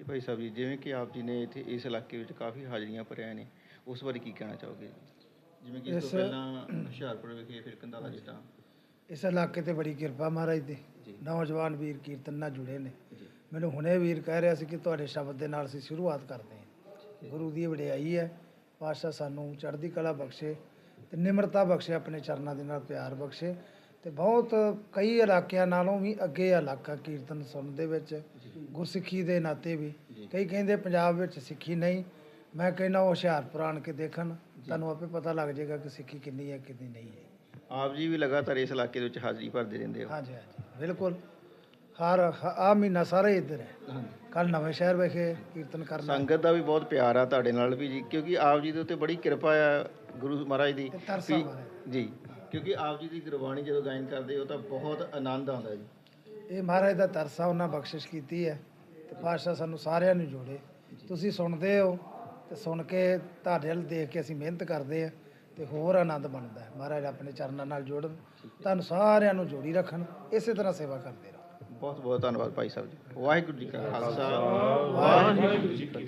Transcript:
ਹਾਂਜੀ ਭਾਈ ਸਾਹਿਬ ਜੀ ਜਿਵੇਂ ਕਿ ਆਪ ਜੀ ਨੇ ਇੱਥੇ ਇਸ ਇਲਾਕੇ ਵਿੱਚ ਕਾਫੀ ਹਾਜ਼ਰੀਆਂ ਭਰਿਆ ਨੇ ਉਸ ਬਾਰੇ ਕੀ ਕਹਿਣਾ ਚਾਹੋਗੇ? ਜਿਵੇਂ ਕਿ ਇਸ ਤੋਂ ਇਸ- ਪਹਿਲਾਂ ਹੁਸ਼ਿਆਰਪੁਰ ਵਿਖੇ ਫਿਰ ਕੰਧਾਲਾ ਜਿੱਦਾਂ ਇਸ ਇਲਾਕੇ ਤੇ ਬੜੀ ਕਿਰਪਾ ਮਹਾਰਾਜ ਦੀ। ਜੀ। ਨੌਜਵਾਨ ਵੀਰ ਕੀਰਤਨ ਨਾਲ ਜੁੜੇ ਨੇ। ਜੀ। ਮੈਨੂੰ ਹੁਣੇ ਵੀਰ ਕਹਿ ਰਿਹਾ ਸੀ ਕਿ ਤੁਹਾਡੇ ਸ਼ਬਦ ਦੇ ਨਾਲ ਅਸੀਂ ਸ਼ੁਰੂਆਤ ਕਰਦੇ ਹਾਂ। ਗੁਰੂ ਦੀ ਵਡਿਆਈ ਹੈ। ਪਾਤਸ਼ਾਹ ਸਾਨੂੰ ਚੜ੍ਹਦੀ ਕਲਾ ਬਖਸ਼ੇ ਤੇ ਨਿਮਰਤਾ ਬਖਸ਼ੇ ਆਪਣੇ ਚਰਨਾਂ ਦੇ ਨਾਲ ਪਿਆਰ ਬਖਸ਼ੇ ਤੇ ਬਹੁਤ ਕਈ ਇਲਾਕਿਆਂ ਨਾਲੋਂ ਵੀ ਅੱਗੇ ਇਲਾਕਾ ਕੀਰਤਨ ਸੁਣਨ ਦੇ ਵਿੱਚ। ਗੁਰਸਿੱਖੀ ਦੇ ਨਾਤੇ ਵੀ। ਕਈ ਕਹਿੰਦੇ ਪੰਜਾਬ ਵਿੱਚ ਸਿੱਖੀ ਨਹੀਂ। ਮੈਂ ਕਹਿੰਦਾ ਉਹ ਹੁਸ਼ਿਆਰਪੁਰ ਆਣ ਕੇ ਦੇਖਣ। ਤੁਹਾਨੂੰ ਆਪੇ ਪਤਾ ਲੱਗ ਜਾਏਗਾ ਕਿ ਸਿੱਖੀ ਕਿੰਨੀ ਹੈ ਕਿੰਨੀ ਨਹੀਂ ਹੈ। ਆਪ ਜੀ ਵੀ ਲਗਾਤਾਰ ਇਸ ਇਲਾਕੇ ਦੇ ਵਿੱਚ ਹਾਜ਼ਰੀ ਭਰਦੇ ਰਹਿੰਦੇ ਹੋ। ਹਾਂਜੀ ਹਾਂਜੀ। ਬਿਲਕੁਲ। ਹਰ ਆਹ ਮਹੀਨਾ ਸਾਰਾ ਇੱਧਰ ਹੈ। ਕੱਲ ਨਵੇਂ ਸ਼ਹਿਰ ਵਿਖੇ ਕੀਰਤਨ ਕਰਨਾ। ਸੰਗਤ ਦਾ ਵੀ ਬਹੁਤ ਪਿਆਰ ਆ ਤੁਹਾਡੇ ਨਾਲ ਵੀ ਜੀ ਕਿਉਂਕਿ ਆਪ ਜੀ ਦੇ ਉੱਤੇ ਬੜੀ ਕਿਰਪਾ ਆ ਗੁਰੂ ਮਹਾਰਾਜ ਦੀ। ਜੀ ਕਿਉਂਕਿ ਆਪ ਜੀ ਦੀ ਗੁਰਬਾਣੀ ਜਦੋਂ ਗਾਇਨ ਕਰਦੇ ਹੋ ਤਾਂ ਬਹੁਤ ਆਨੰਦ ਆਉਂਦਾ ਜੀ। ਇਹ ਮਹਾਰਾਜ ਦਾ ਤਰਸਾ ਉਹਨਾਂ ਬਖਸ਼ਿਸ਼ ਕੀਤੀ ਹੈ ਤੇ ਪਾਤਸ਼ਾਹ ਸਾਨੂੰ ਸਾਰਿਆਂ ਨੂੰ ਜੋੜੇ। ਤੁਸੀਂ ਸੁਣਦੇ ਹੋ ਤੇ ਸੁਣ ਕੇ ਤੁਹਾਡੇ ਵੱਲ ਦੇਖ ਕੇ ਅਸੀਂ ਮਿਹਨਤ ਕਰਦੇ ਆ ਤੇ ਹੋਰ ਆਨੰਦ ਬਣਦਾ ਹੈ। ਮਹਾਰਾਜ ਆਪਣੇ ਚਰਨਾਂ ਨਾਲ ਜੋੜਨ ਤੁਹਾਨੂੰ ਸਾਰਿਆਂ ਨੂੰ ਜੋੜੀ ਰੱਖਣ ਇਸੇ ਤਰ੍ਹਾਂ ਸੇਵਾ ਕਰਦੇ ਰਹੋ। ਬਹੁਤ ਬਹੁਤ ਧੰਨਵਾਦ ਭਾਈ ਸਾਹਿਬ ਜੀ। ਵਾਹਿਗੁਰੂ ਜੀ ਕਾ ਖਾਲਸਾ। ਵਾਹਿਗੁਰੂ ਜੀ ਕੀ ਫਤਿਹ।